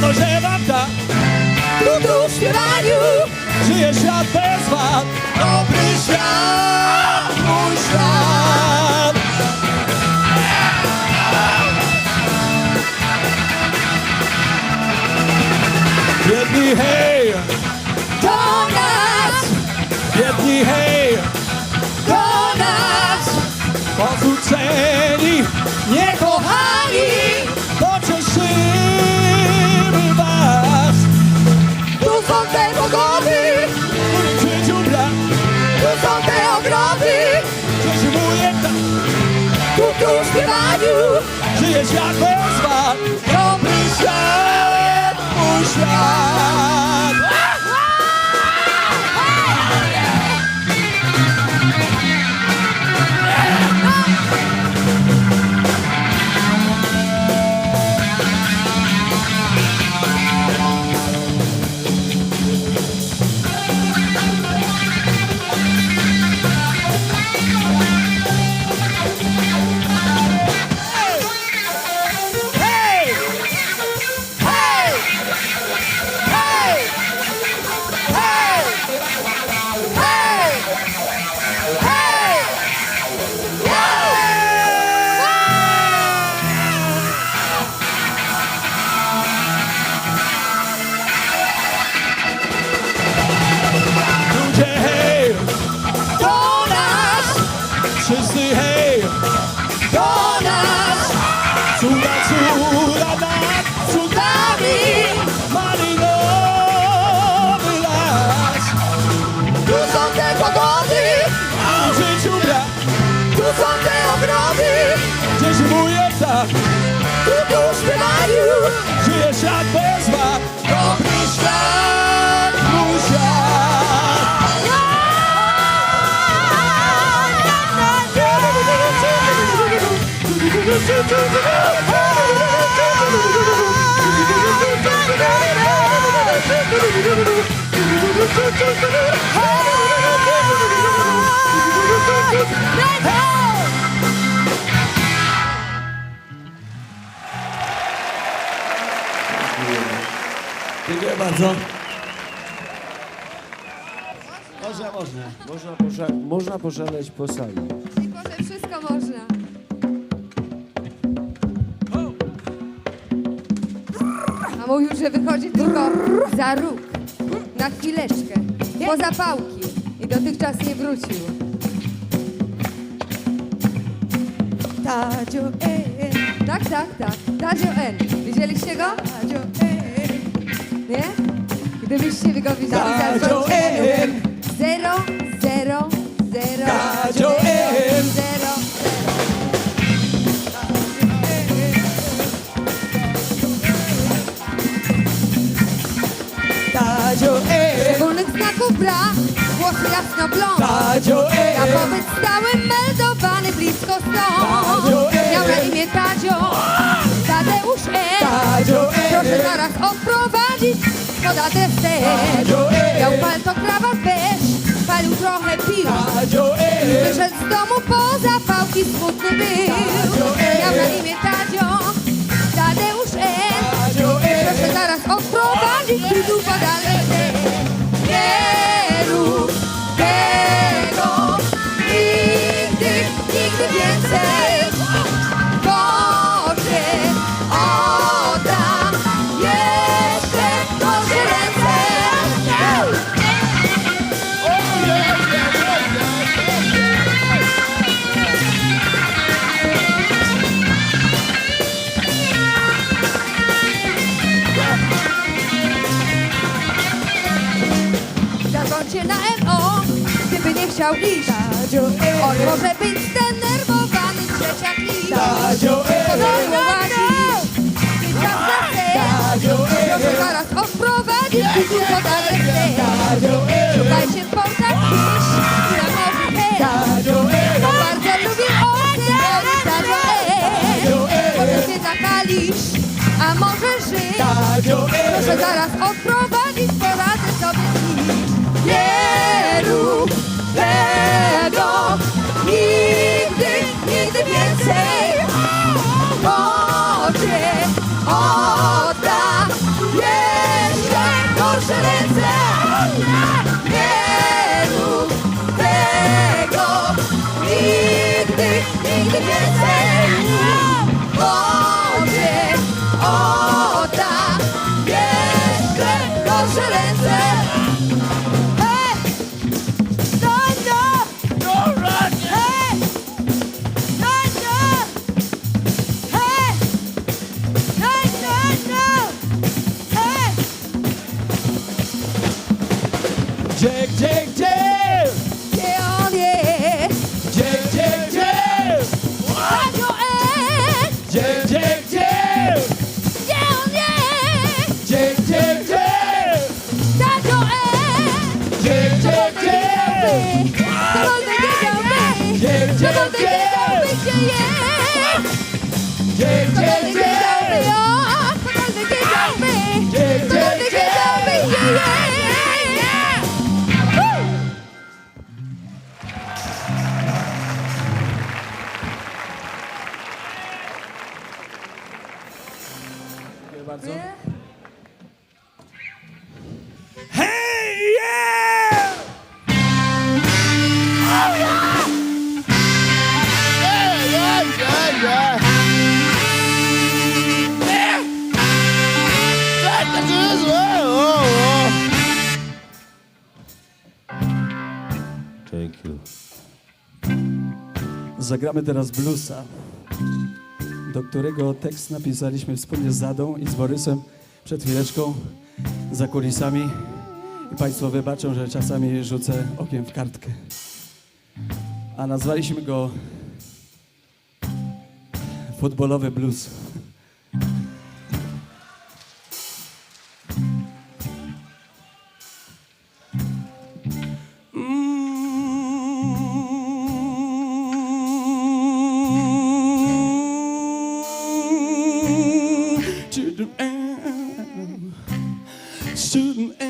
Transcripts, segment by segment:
to się wam da Tu, tu w śpiewaniu Żyje świat bez wad. Dobry świat, mój świat. Biedni hej, do nas, biedni hej. Do nas. Odrzuceni, niekochani Żyje świat bez wad Dobry Świat, mój świat Dziękuję bardzo Można, można. Można, posza- można poszaleć po sali. Wszystko można A mówił, że wychodzi tylko za róg Na chwileczkę Po zapałki. I dotychczas nie wrócił. Tadzio, e, Tak, tak, tak. Tadzio N Widzieliście go? Tadzio, e, Nie? Gdybyście go widzieli Tadzio zadzwońcie N. Zero, zero, zero. Tadzio zero, brak Włosy jasno blond. Tadzio e Na pobyt stały meldowany blisko stąd. Tadzio, e. Miał na imię Tadzio. Tadeusz E. Tadzio e Proszę zaraz odprowadzić pod adresem Tadzio, e. Miał palto, krawat, beż Palił trochę pił Tadzio e Wyszedł z domu po zapałki smutny był. Tadzio, e. Miał na imię Tadzio. Tadeusz E. Tadzio e Proszę zaraz odprowadzić. Tu pod chciał iść e On może być zdenerwowany, trzecia e. Na seks Tadzio e. Proszę zaraz odprowadzić. I tu pod adresem Tadzio e. Szukajcie w portach gdzieś, ile może hej e. Bo bardzo lubię owce, Tadzio E. Może się za kalisz, a może żyć. E. Proszę zaraz odprowadzić, Hey! Zagramy teraz bluesa, do którego tekst napisaliśmy wspólnie z Zadą i z Borysem przed chwileczką za kulisami. I Państwo wybaczą, że czasami rzucę okiem w kartkę. A nazwaliśmy go futbolowy blues. To the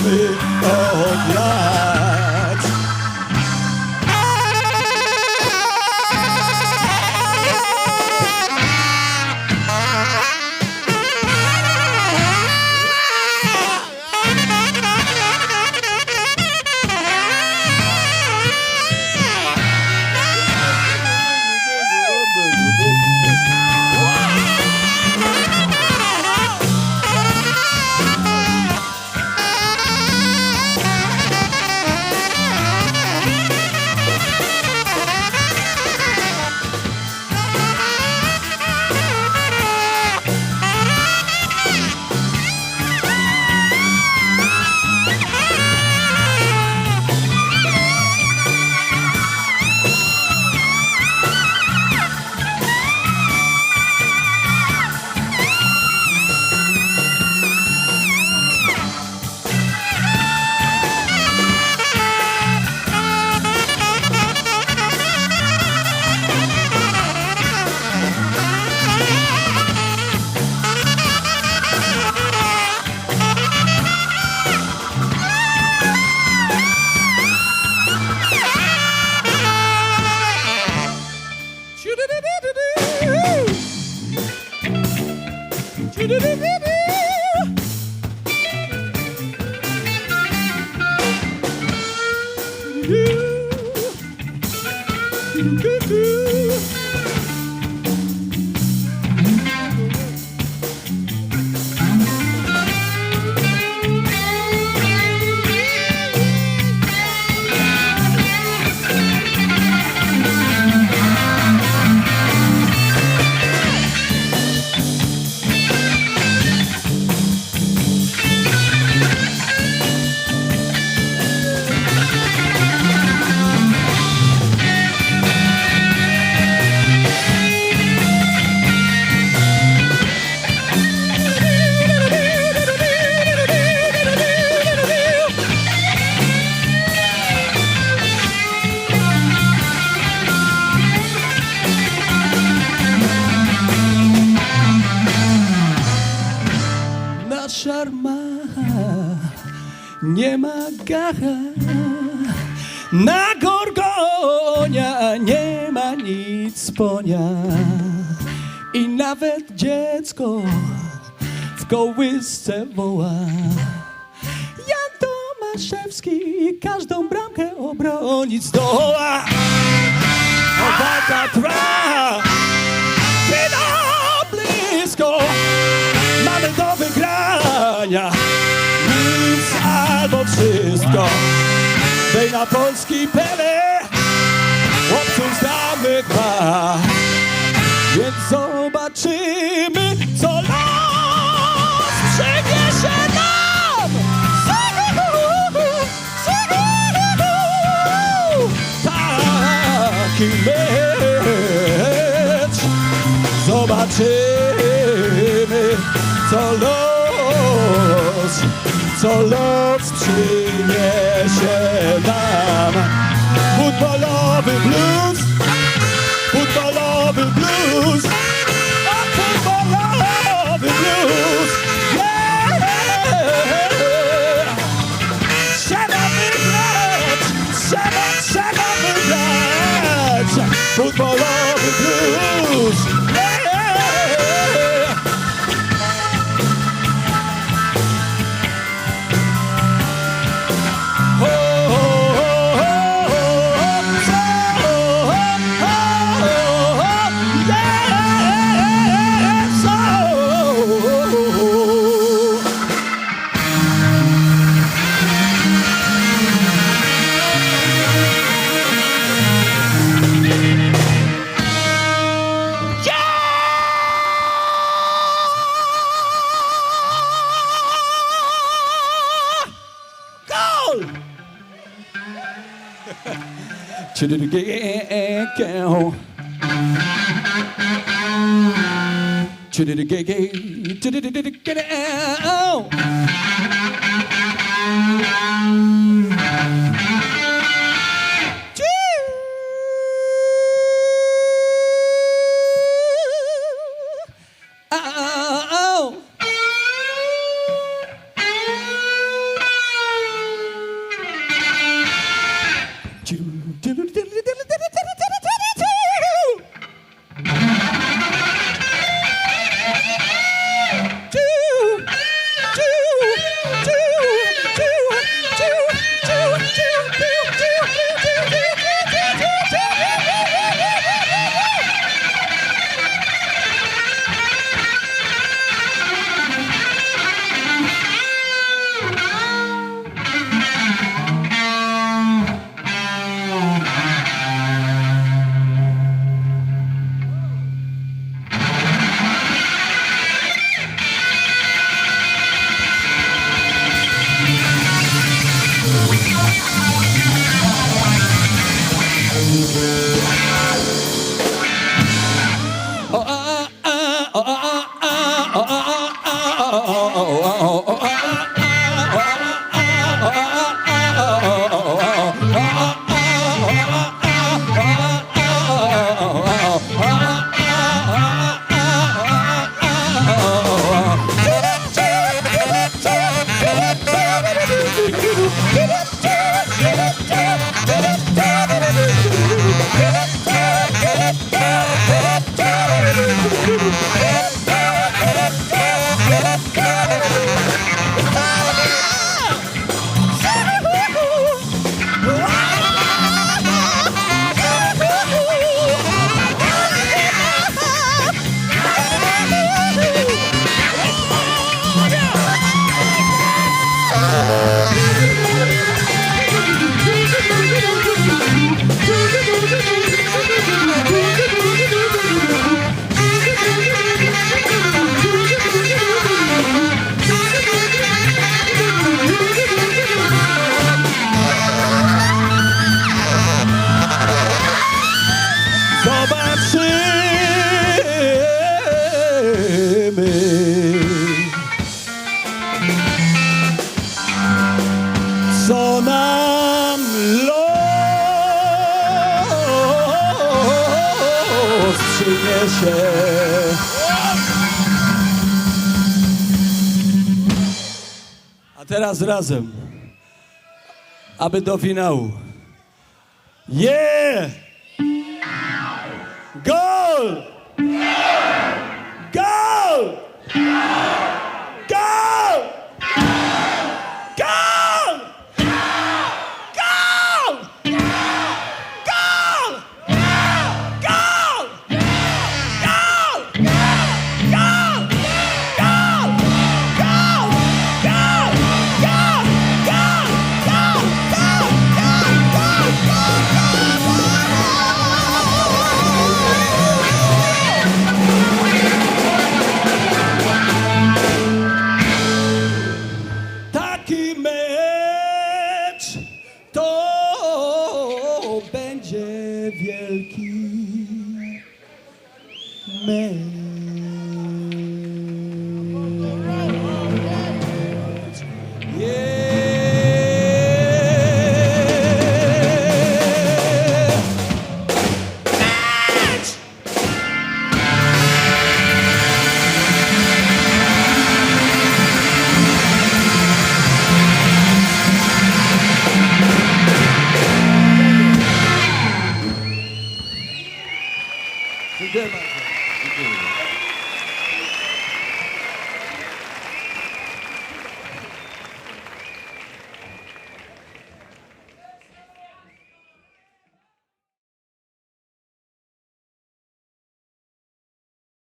me of life. szarma, nie ma gacha. Na gorgonia nie ma nic ponia i nawet dziecko w kołysce woła. Jan Tomaszewski każdą bramkę obronić zdoła. Owada trwa, chwila blisko mamy do wygrania Nic albo wszystko. Dej na polski pele Chłopców znamy dwa. Więc zobaczymy co los przyniesie nam. Taki mecz Zobaczymy co los, co los przyniesie nam. Futbolowy blues, futbolowy blues, a futbolowy blues. Yeah! should it again go should it again did it again Thank you. Przyniesie. A teraz razem. aby do finału. Yeah! Gol! Gol! Gol!